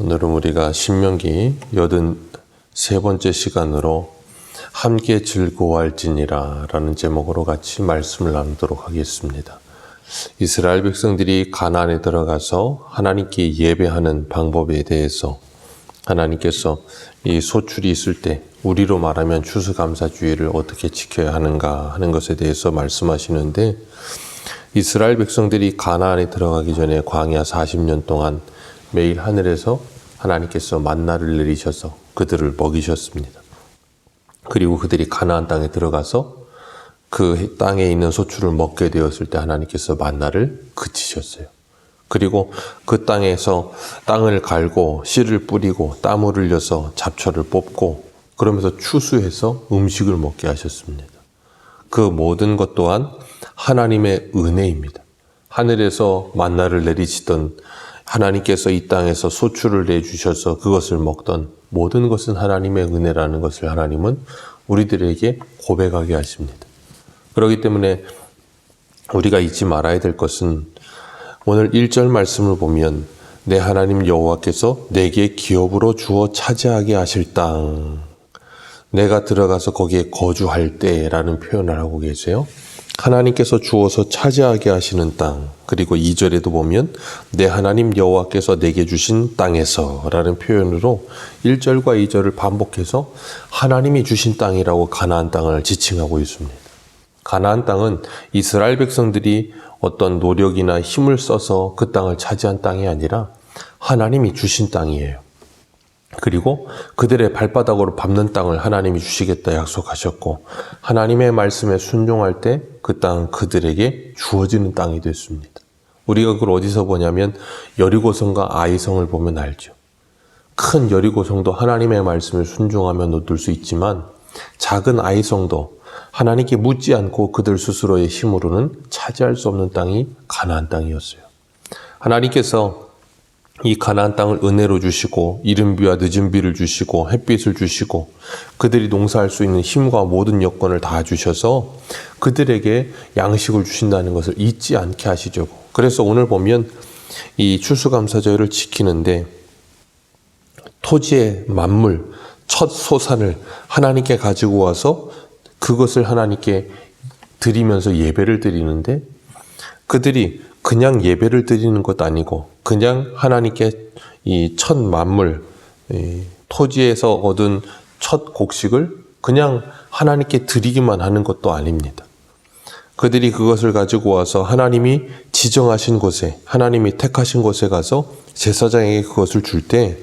오늘은 우리가 신명기 여든 세 번째 시간으로 함께 즐거워할지니라 라는 제목으로 같이 말씀을 나누도록 하겠습니다. 이스라엘 백성들이 가나안에 들어가서 하나님께 예배하는 방법에 대해서 하나님께서 이 소출이 있을 때 우리로 말하면 추수감사주의를 어떻게 지켜야 하는가 하는 것에 대해서 말씀하시는데 이스라엘 백성들이 가나안에 들어가기 전에 광야 40년 동안 매일 하늘에서 하나님께서 만나를 내리셔서 그들을 먹이셨습니다. 그리고 그들이 가나안 땅에 들어가서 그 땅에 있는 소출을 먹게 되었을 때 하나님께서 만나를 그치셨어요. 그리고 그 땅에서 땅을 갈고 씨를 뿌리고 땀을 흘려서 잡초를 뽑고 그러면서 추수해서 음식을 먹게 하셨습니다. 그 모든 것 또한 하나님의 은혜입니다. 하늘에서 만나를 내리시던 하나님께서 이 땅에서 소출을 내주셔서 그것을 먹던 모든 것은 하나님의 은혜라는 것을 하나님은 우리들에게 고백하게 하십니다. 그렇기 때문에 우리가 잊지 말아야 될 것은 오늘 1절 말씀을 보면 내 하나님 여호와께서 내게 기업으로 주어 차지하게 하실 땅 내가 들어가서 거기에 거주할 때라는 표현을 하고 계세요. 하나님께서 주어서 차지하게 하시는 땅 그리고 2절에도 보면 내 하나님 여호와께서 내게 주신 땅에서라는 표현으로 1절과 2절을 반복해서 하나님이 주신 땅이라고 가나안 땅을 지칭하고 있습니다. 가나안 땅은 이스라엘 백성들이 어떤 노력이나 힘을 써서 그 땅을 차지한 땅이 아니라 하나님이 주신 땅이에요. 그리고 그들의 발바닥으로 밟는 땅을 하나님이 주시겠다 약속하셨고 하나님의 말씀에 순종할 때 그 땅은 그들에게 주어지는 땅이 됐습니다. 우리가 그걸 어디서 보냐면 여리고성과 아이성을 보면 알죠. 큰 여리고성도 하나님의 말씀을 순종하면 얻을 수 있지만 작은 아이성도 하나님께 묻지 않고 그들 스스로의 힘으로는 차지할 수 없는 땅이 가나안 땅이었어요. 하나님께서 이 가나안 땅을 은혜로 주시고 이른 비와 늦은 비를 주시고 햇빛을 주시고 그들이 농사할 수 있는 힘과 모든 여건을 다 주셔서 그들에게 양식을 주신다는 것을 잊지 않게 하시죠. 그래서 오늘 보면 이 추수감사절을 지키는데 토지의 만물 첫 소산을 하나님께 가지고 와서 그것을 하나님께 드리면서 예배를 드리는데 그들이 그냥 예배를 드리는 것 아니고 그냥 하나님께 이 첫 만물 이 토지에서 얻은 첫 곡식을 그냥 하나님께 드리기만 하는 것도 아닙니다. 그들이 그것을 가지고 와서 하나님이 지정하신 곳에 하나님이 택하신 곳에 가서 제사장에게 그것을 줄 때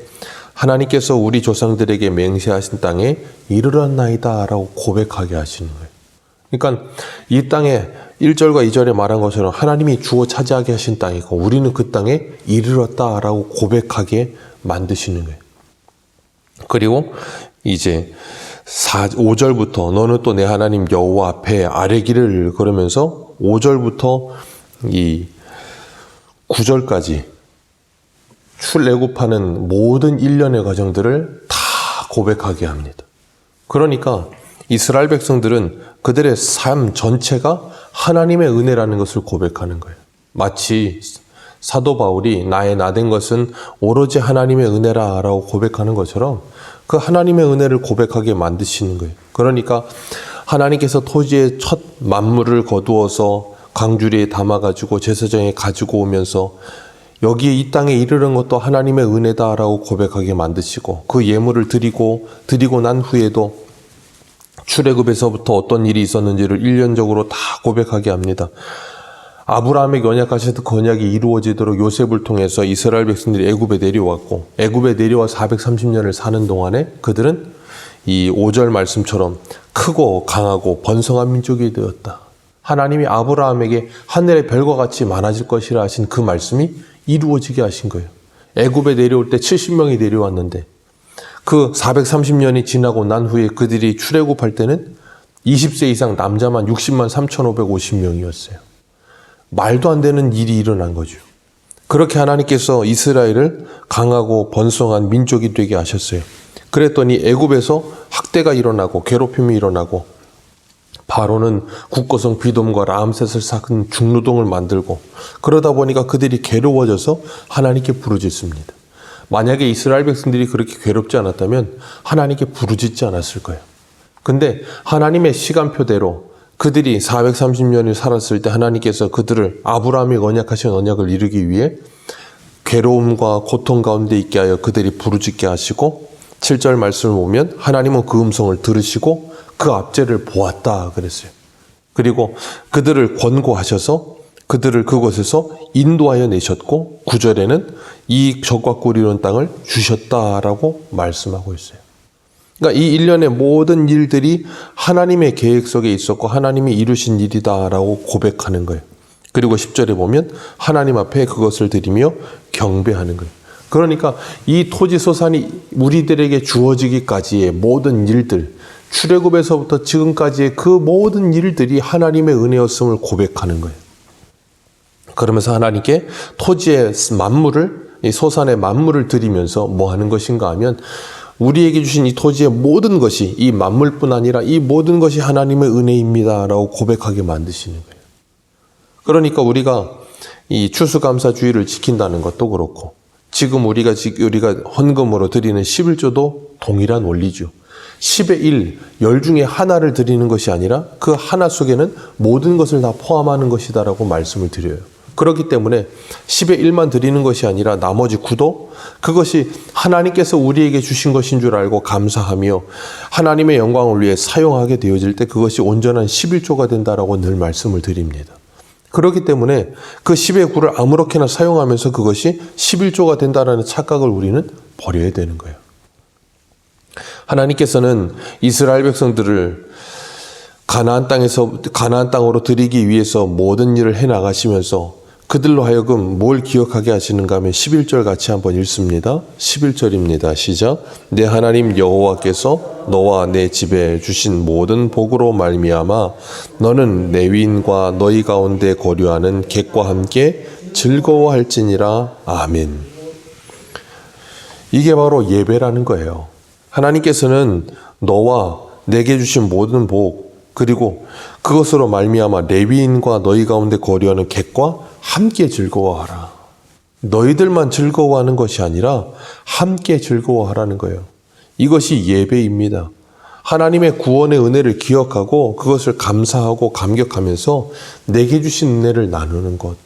하나님께서 우리 조상들에게 맹세하신 땅에 이르렀나이다 라고 고백하게 하시는 거예요. 그러니까 이 땅에 1절과 2절에 말한 것처럼 하나님이 주어 차지하게 하신 땅이고 우리는 그 땅에 이르렀다라고 고백하게 만드시는 거예요. 그리고 이제 4, 5절부터 너는 또 내 하나님 여호와 앞에 아뢰기를 그러면서 5절부터 이 9절까지 출애굽하는 모든 일련의 과정들을 다 고백하게 합니다. 그러니까 이스라엘 백성들은 그들의 삶 전체가 하나님의 은혜라는 것을 고백하는 거예요. 마치 사도 바울이 나의 나 된 것은 오로지 하나님의 은혜라라고 고백하는 것처럼 그 하나님의 은혜를 고백하게 만드시는 거예요. 그러니까 하나님께서 토지의 첫 만물을 거두어서 광주리에 담아가지고 제사장에 가지고 오면서 여기에 이 땅에 이르는 것도 하나님의 은혜다라고 고백하게 만드시고 그 예물을 드리고 드리고 난 후에도 출애굽에서부터 어떤 일이 있었는지를 일련적으로 다 고백하게 합니다. 아브라함에게 언약하셨던 그 언약이 이루어지도록 요셉을 통해서 이스라엘 백성들이 애굽에 내려왔고 애굽에 내려와 430년을 사는 동안에 그들은 이 5절 말씀처럼 크고 강하고 번성한 민족이 되었다. 하나님이 아브라함에게 하늘의 별과 같이 많아질 것이라 하신 그 말씀이 이루어지게 하신 거예요. 애굽에 내려올 때 70명이 내려왔는데 그 430년이 지나고 난 후에 그들이 출애굽할 때는 20세 이상 남자만 60만 3,550명이었어요. 말도 안 되는 일이 일어난 거죠. 그렇게 하나님께서 이스라엘을 강하고 번성한 민족이 되게 하셨어요. 그랬더니 애굽에서 학대가 일어나고 괴롭힘이 일어나고 바로는 국고성 비돔과 라암셋을 쌓은 중노동을 만들고 그러다 보니까 그들이 괴로워져서 하나님께 부르짖습니다. 만약에 이스라엘 백성들이 그렇게 괴롭지 않았다면 하나님께 부르짖지 않았을 거예요. 근데 하나님의 시간표대로 그들이 430년을 살았을 때 하나님께서 그들을 아브라함이 언약하신 언약을 이루기 위해 괴로움과 고통 가운데 있게 하여 그들이 부르짖게 하시고 7절 말씀을 보면 하나님은 그 음성을 들으시고 그 압제를 보았다 그랬어요. 그리고 그들을 권고하셔서 그들을 그곳에서 인도하여 내셨고 9절에는 이 적과 꿀이론 땅을 주셨다라고 말씀하고 있어요. 그러니까 이 일련의 모든 일들이 하나님의 계획 속에 있었고 하나님이 이루신 일이다라고 고백하는 거예요. 그리고 10절에 보면 하나님 앞에 그것을 드리며 경배하는 거예요. 그러니까 이 토지 소산이 우리들에게 주어지기까지의 모든 일들, 출애굽에서부터 지금까지의 그 모든 일들이 하나님의 은혜였음을 고백하는 거예요. 그러면서 하나님께 토지의 만물을 이 소산의 만물을 드리면서 뭐 하는 것인가 하면 우리에게 주신 이 토지의 모든 것이 이 만물뿐 아니라 이 모든 것이 하나님의 은혜입니다라고 고백하게 만드시는 거예요. 그러니까 우리가 이 추수감사주의를 지킨다는 것도 그렇고 지금 우리가 우리가 헌금으로 드리는 11조도 동일한 원리죠. 10의 1, 열 중에 하나를 드리는 것이 아니라 그 하나 속에는 모든 것을 다 포함하는 것이다라고 말씀을 드려요. 그렇기 때문에 10의 1만 드리는 것이 아니라 나머지 9도 그것이 하나님께서 우리에게 주신 것인 줄 알고 감사하며 하나님의 영광을 위해 사용하게 되어질 때 그것이 온전한 11조가 된다라고 늘 말씀을 드립니다. 그렇기 때문에 그 10의 9를 아무렇게나 사용하면서 그것이 11조가 된다라는 착각을 우리는 버려야 되는 거예요. 하나님께서는 이스라엘 백성들을 가나안 땅에서 가나안 땅으로 들이기 위해서 모든 일을 해 나가시면서 그들로 하여금 뭘 기억하게 하시는가 하면 11절 같이 한번 읽습니다. 11절입니다. 시작. 내 하나님 여호와께서 너와 내 집에 주신 모든 복으로 말미암아 너는 레위인과 너희 가운데 거류하는 객과 함께 즐거워할지니라. 아멘. 이게 바로 예배라는 거예요. 하나님께서는 너와 내게 주신 모든 복 그리고 그것으로 말미암아 레위인과 너희 가운데 거류하는 객과 함께 즐거워하라. 너희들만 즐거워하는 것이 아니라 함께 즐거워하라는 거예요. 이것이 예배입니다. 하나님의 구원의 은혜를 기억하고 그것을 감사하고 감격하면서 내게 주신 은혜를 나누는 것.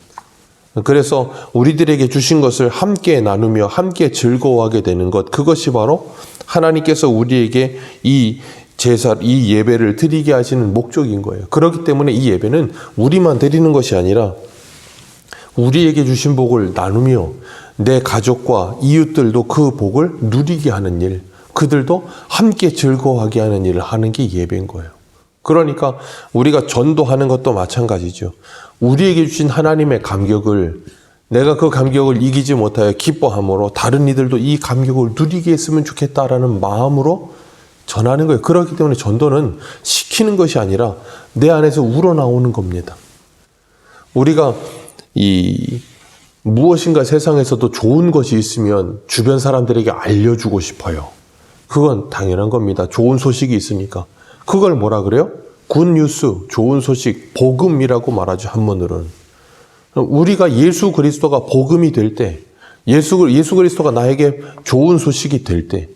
그래서 우리들에게 주신 것을 함께 나누며 함께 즐거워하게 되는 것. 그것이 바로 하나님께서 우리에게 이 제사, 이 예배를 드리게 하시는 목적인 거예요. 그렇기 때문에 이 예배는 우리만 드리는 것이 아니라 우리에게 주신 복을 나누며 내 가족과 이웃들도 그 복을 누리게 하는 일, 그들도 함께 즐거워하게 하는 일을 하는 게 예배인 거예요. 그러니까 우리가 전도하는 것도 마찬가지죠. 우리에게 주신 하나님의 감격을 내가 그 감격을 이기지 못하여 기뻐함으로 다른 이들도 이 감격을 누리게 했으면 좋겠다라는 마음으로 전하는 거예요. 그렇기 때문에 전도는 시키는 것이 아니라 내 안에서 우러나오는 겁니다. 우리가 이 무엇인가 세상에서도 좋은 것이 있으면 주변 사람들에게 알려주고 싶어요. 그건 당연한 겁니다. 좋은 소식이 있으니까. 그걸 뭐라 그래요? 굿뉴스, 좋은 소식, 복음이라고 말하죠, 한문으로는. 우리가 예수 그리스도가 복음이 될 때, 예수, 예수 그리스도가 나에게 좋은 소식이 될 때,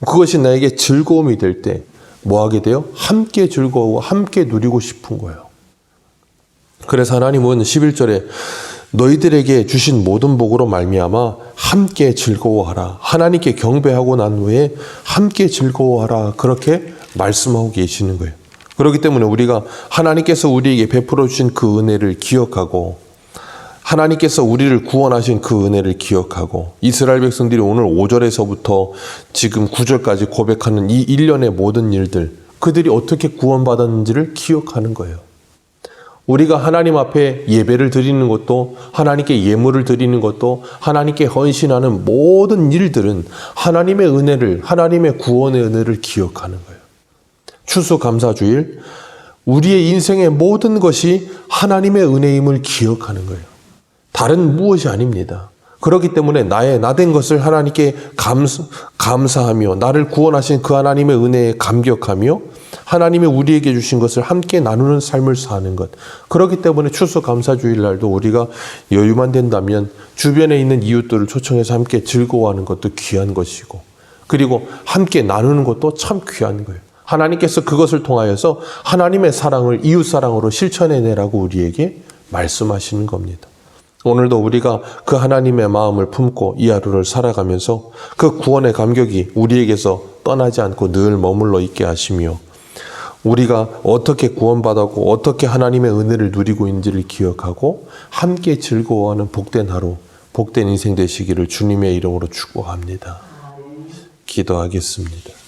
그것이 나에게 즐거움이 될 때, 뭐 하게 돼요? 함께 즐거워, 함께 누리고 싶은 거예요. 그래서 하나님은 11절에 너희들에게 주신 모든 복으로 말미암아 함께 즐거워하라. 하나님께 경배하고 난 후에 함께 즐거워하라. 그렇게 말씀하고 계시는 거예요. 그렇기 때문에 우리가 하나님께서 우리에게 베풀어 주신 그 은혜를 기억하고 하나님께서 우리를 구원하신 그 은혜를 기억하고 이스라엘 백성들이 오늘 5절에서부터 지금 9절까지 고백하는 이 일련의 모든 일들 그들이 어떻게 구원받았는지를 기억하는 거예요. 우리가 하나님 앞에 예배를 드리는 것도 하나님께 예물을 드리는 것도 하나님께 헌신하는 모든 일들은 하나님의 은혜를 하나님의 구원의 은혜를 기억하는 거예요. 추수감사주일 우리의 인생의 모든 것이 하나님의 은혜임을 기억하는 거예요. 다른 무엇이 아닙니다. 그렇기 때문에 나의 나된 것을 하나님께 감사, 감사하며 나를 구원하신 그 하나님의 은혜에 감격하며 하나님이 우리에게 주신 것을 함께 나누는 삶을 사는 것. 그렇기 때문에 추수 감사주일 날도 우리가 여유만 된다면 주변에 있는 이웃들을 초청해서 함께 즐거워하는 것도 귀한 것이고 그리고 함께 나누는 것도 참 귀한 거예요. 하나님께서 그것을 통하여서 하나님의 사랑을 이웃 사랑으로 실천해내라고 우리에게 말씀하시는 겁니다. 오늘도 우리가 그 하나님의 마음을 품고 이 하루를 살아가면서 그 구원의 감격이 우리에게서 떠나지 않고 늘 머물러 있게 하시며 우리가 어떻게 구원받았고 어떻게 하나님의 은혜를 누리고 있는지를 기억하고 함께 즐거워하는 복된 하루, 복된 인생 되시기를 주님의 이름으로 축복합니다. 기도하겠습니다.